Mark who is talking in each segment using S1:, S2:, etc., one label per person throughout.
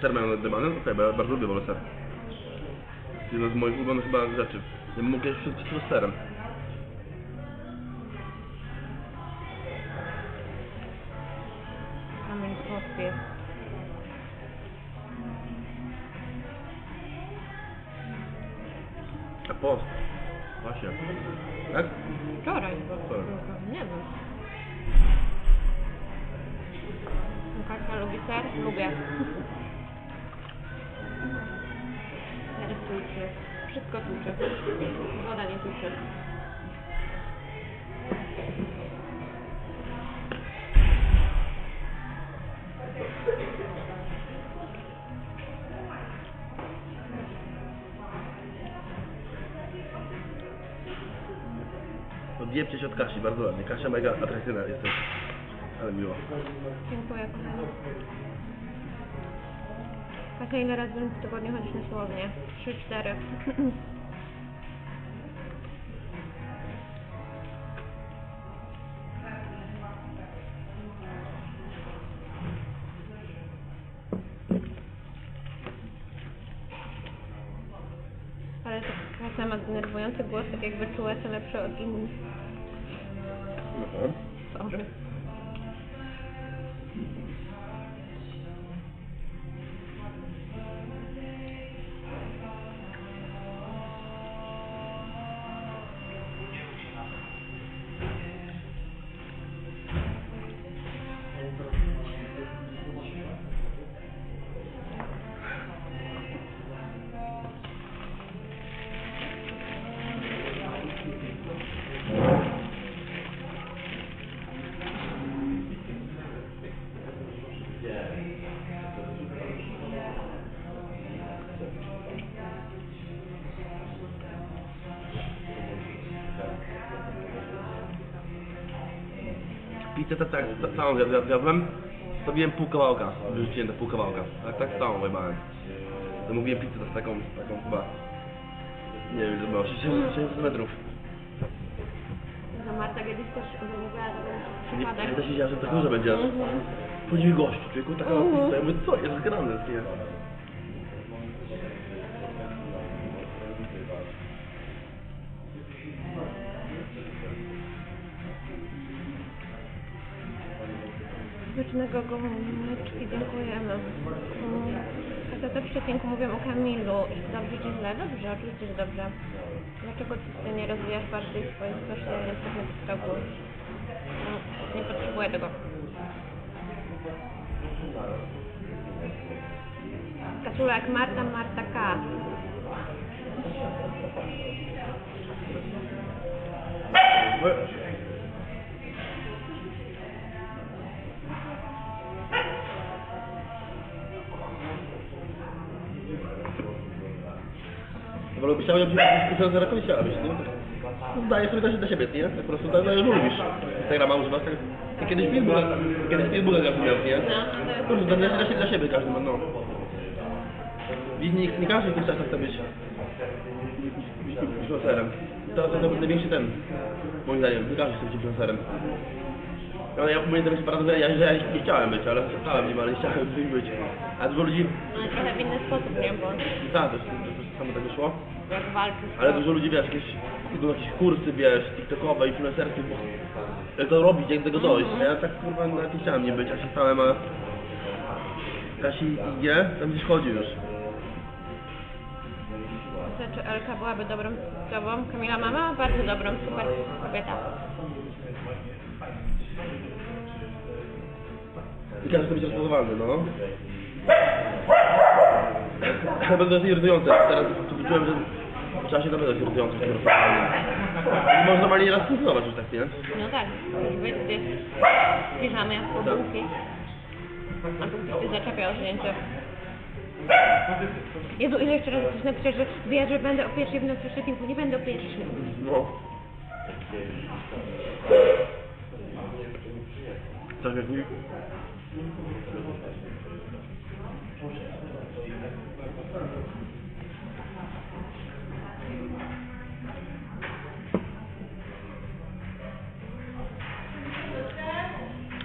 S1: Ser mają dymany? Okej, bo ja bardzo lubię wolę ser. Jedna z moich ulubionych chyba rzeczy. Ja bym mógł jeść wszystko z serem.
S2: Słodki jest.
S1: A post. Właśnie. Tak?
S2: Wczoraj.
S1: Wczoraj.
S2: Nie wiem. Kasia lubi ser? Lubię. Wszystko tuczy. Woda nie tuczy.
S1: Odjebcie się od Kasi, bardzo ładnie. Kasia mega atrakcyjna jesteś. Ale miło.
S2: Dziękuję Kasia, ile razy w tygodniu chodzisz na siłownię? Trzy, cztery. Ale to Kasia ma denerwujący głos, tak jakby czuła się lepsze od innych.
S1: Mhm.
S2: Sorry.
S1: Pizzę tak, tak, tak całą zjad- zjad- zjadłem. Zrobiłem pół kawałka. Wyrzuciłem do pół kawałka. Tak, tak całą wybałem. Zamówiłem pizzę z taką, taką chyba... Nie wiem, to było 60 60 metrów.
S2: To Marta kiedyś też zamówiła
S1: Nie,
S2: przypadek.
S1: ja też wiedziałem, że tak dużo będzie. aż
S2: Mhm.
S1: Chodzi mi gościu, człowieku, taka
S2: Mhm.
S1: pizza. Ja mówię, co jest grane, nie?
S2: Gołąbeczki, dziękujemy. Mm, A to w Szczecinku mówią o Kamilu. Dobrze czy źle? Dobrze, oczywiście, że dobrze. Dlaczego ty nie rozwijasz bardziej swoich specjalistów na Nie potrzebuję tego. Kaszula jak Marta, Marta K.
S1: chciał, żebyś influencera kogoś chciałabyś, nie? Daję sobie dla siebie, nie? Tak po prostu dajesz, że lubisz. Instagrama używasz, tak jak kiedyś Facebooka, kiedyś Facebooka każdy miał, nie?
S2: No,
S1: Kurde, dla, dla, dla siebie każdy ma, no. I nie, nie każdy w tym czasach chce być influencerem. To jest największy ten, moim zdaniem, nie każdy chce być influencerem. No ja pamiętam jeszcze że ja, że ja nie chciałem być, ale chciałem nim, ale nie chciałem być. A dużo ludzi,
S2: ale trochę w inny sposób, nie? Bo
S1: tak, samo tak wyszło.
S2: jak walczysz,
S1: Ale dużo ludzi, wiesz, jakieś, idą jakieś kursy, wiesz, tiktokowe, influencerskie, bo jak to robić, jak do tego dojść. Ja tak kurwa nawet nie chciałem nie być, a się stałem, a Kasi idzie, tam gdzieś chodzi już.
S2: Znaczy Elka byłaby dobrą tobą. Kamila mama bardzo dobrą, super kobieta.
S1: I każdy chce być rozpoznawalny, no. Ale to jest irytujące. Teraz czułem, że w czasie naprawdę jest irytujące. Nie można normalnie raz funkcjonować już tak, nie?
S2: No tak, już być gdzieś w piżamie, w bułki. A tu ktoś się zaczepia o zdjęcie. Jezu, ile jeszcze razy coś napisze, że wie, że będę o pierwszej w nocy w Szczecinku, nie będę o pierwszej.
S1: No. Tak jak mi...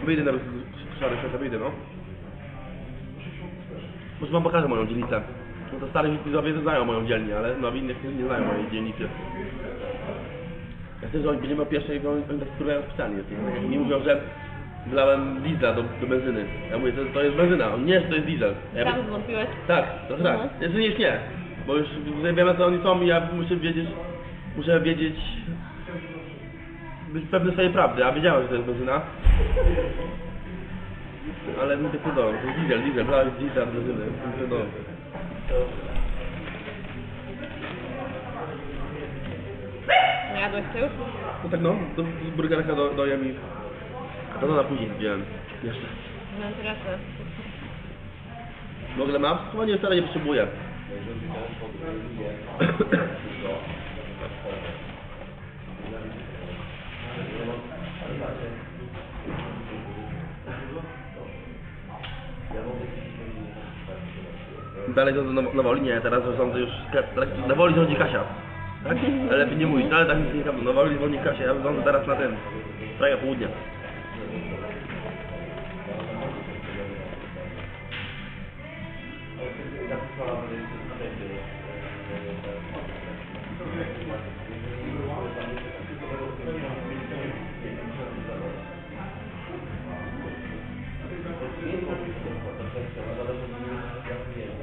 S1: Wyjdę na szary świata, wyjdę no. Może wam pokażę moją dzielnicę. No to starzy widzowie znają moją dzielnię, ale nowi nie, nie znają mojej dzielnicy. Ja chcę, że oni będziemy o pierwszej, bo oni tak wpływają specjalnie. Tak mi mówią, że wlałem diesla do, do benzyny. Ja mówię, to, to jest benzyna. On nie, że to jest diesel. Ja
S2: Tam zwątpiłeś.
S1: tak, to tak.
S2: Mhm.
S1: Jeszcze nie, nie. Bo już wiemy co oni są i ja muszę wiedzieć, muszę wiedzieć, być pewny swojej prawdy, a wiedziałem, że to jest benzyna. Ale mi udało, to jest diesel, diesel, brałeś diesel, benzyny, mi to udało.
S2: Nie jadłeś to już?
S1: No tak no, do, z burgerka do, dojem i... To na później wziąłem. Jeszcze.
S2: No interesne.
S1: W ogóle mam? Chyba nie, wcale nie potrzebuję. Dalej to na, na woli? Nie, teraz rządzę już... Na woli rządzi Kasia. Tak? Ale lepiej nie mówić, no ale tak mi się nie kapło. Na woli rządzi Kasia, ja rządzę teraz na tym. Trajga południa. Gracias.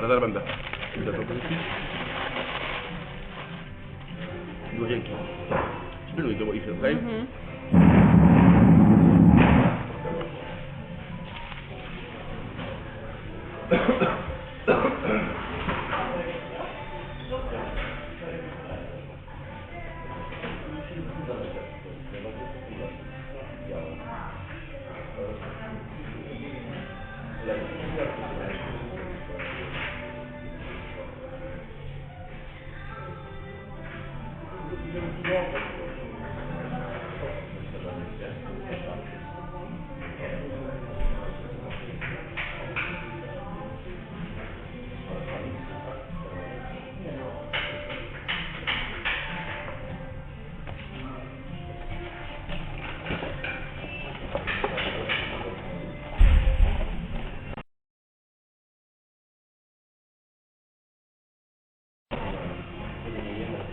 S1: Dobra, zaraz będę. Idę propozycji. No dzięki. Pilnuj do moich, okej?
S2: Mhm. Thank you.